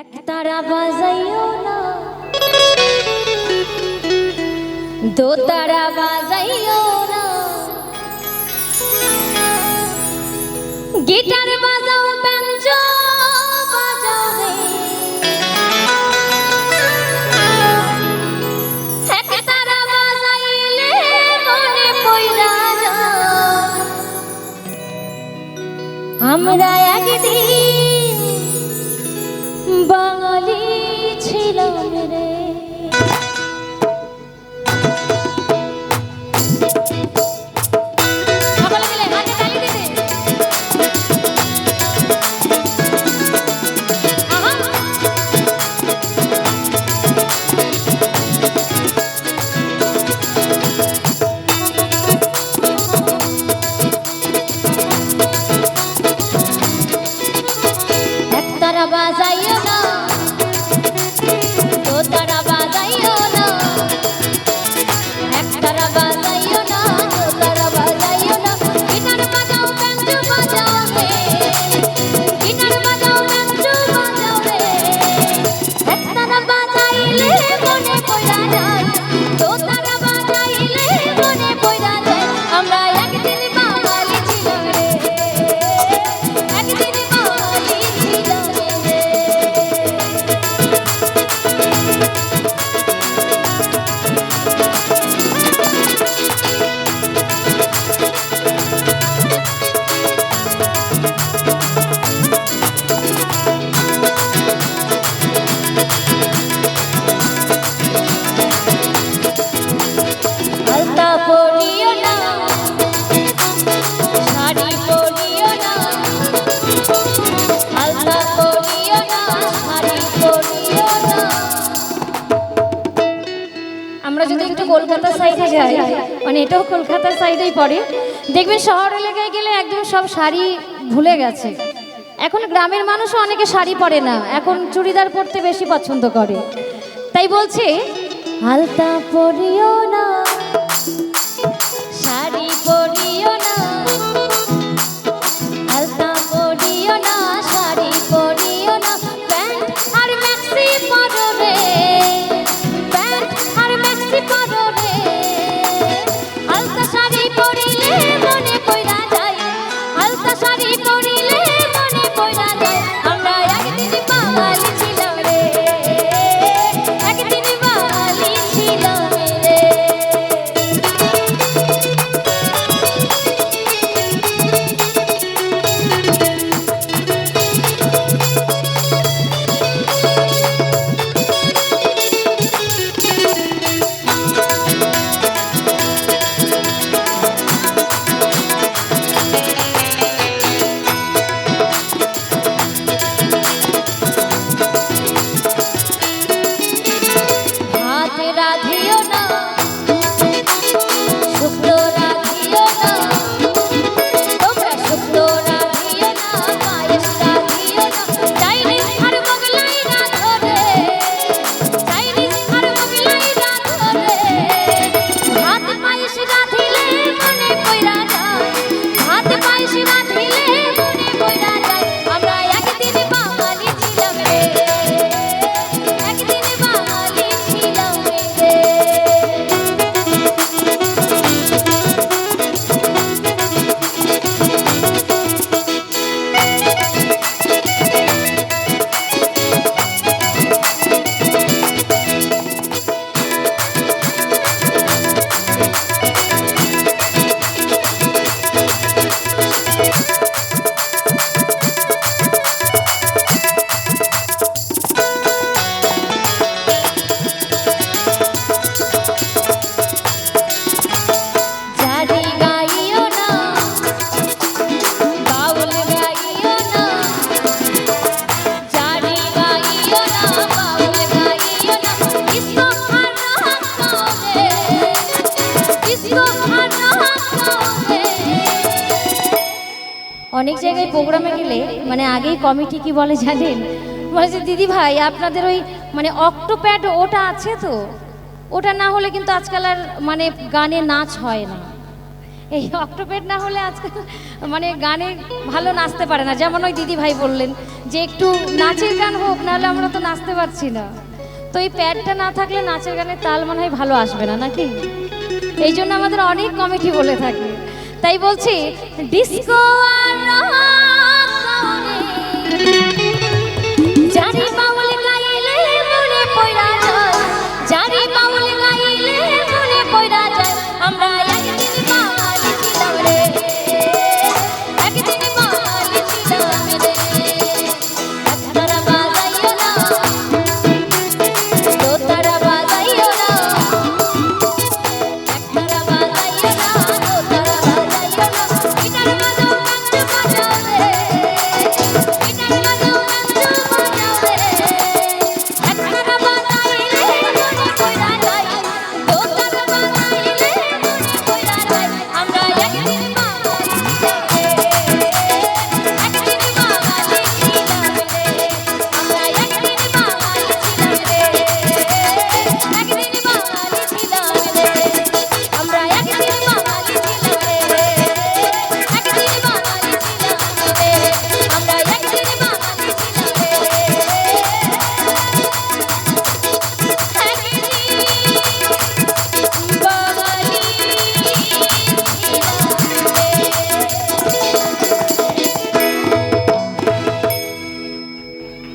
এক তারা বাজাইও না। দো তারা বাজাইও না। গিটার বাজাও, ব্যঞ্জো বাজাও এক তারা বাজাইলে মনে পয়রা আমরা একদিন বাঙালি ছিলাম রে। Thank কলকাতা সাইডে যায়। মানে এটাও কলকাতার সাইডেই পড়ে। দেখবেন শহর এলাকায় গেলে একদম সব শাড়ি ভুলে গেছে। এখন গ্রামের মানুষও অনেকে শাড়ি পরে না। এখন চুড়িদার পরতে বেশি পছন্দ করে। তাই বলছে, হালতা পরিও না। অনেক জায়গায় প্রোগ্রামে গেলে মানে আগেই কমিটি কি বলে জানেন। বলে যে, দিদি ভাই, আপনাদের ওই মানে অক্টোপ্যাড ওটা আছে তো? ওটা না হলে কিন্তু আজকাল আর মানে গানে নাচ হয় না। এই অক্টোপ্যাড না হলে আজকাল মানে গানে ভালো নাচতে পারে না। যেমন ওই দিদি ভাই বললেন যে, একটু নাচের গান হোক, নাহলে আমরা তো নাচতে পারছি না। তো এই প্যাডটা না থাকলে নাচের গানের তাল মনে হয় ভালো আসবে না, নাকি? এই জন্য আমাদের অনেক কমিটি বলে থাকে। তাই বলছি, ডিসকো জানি বাবা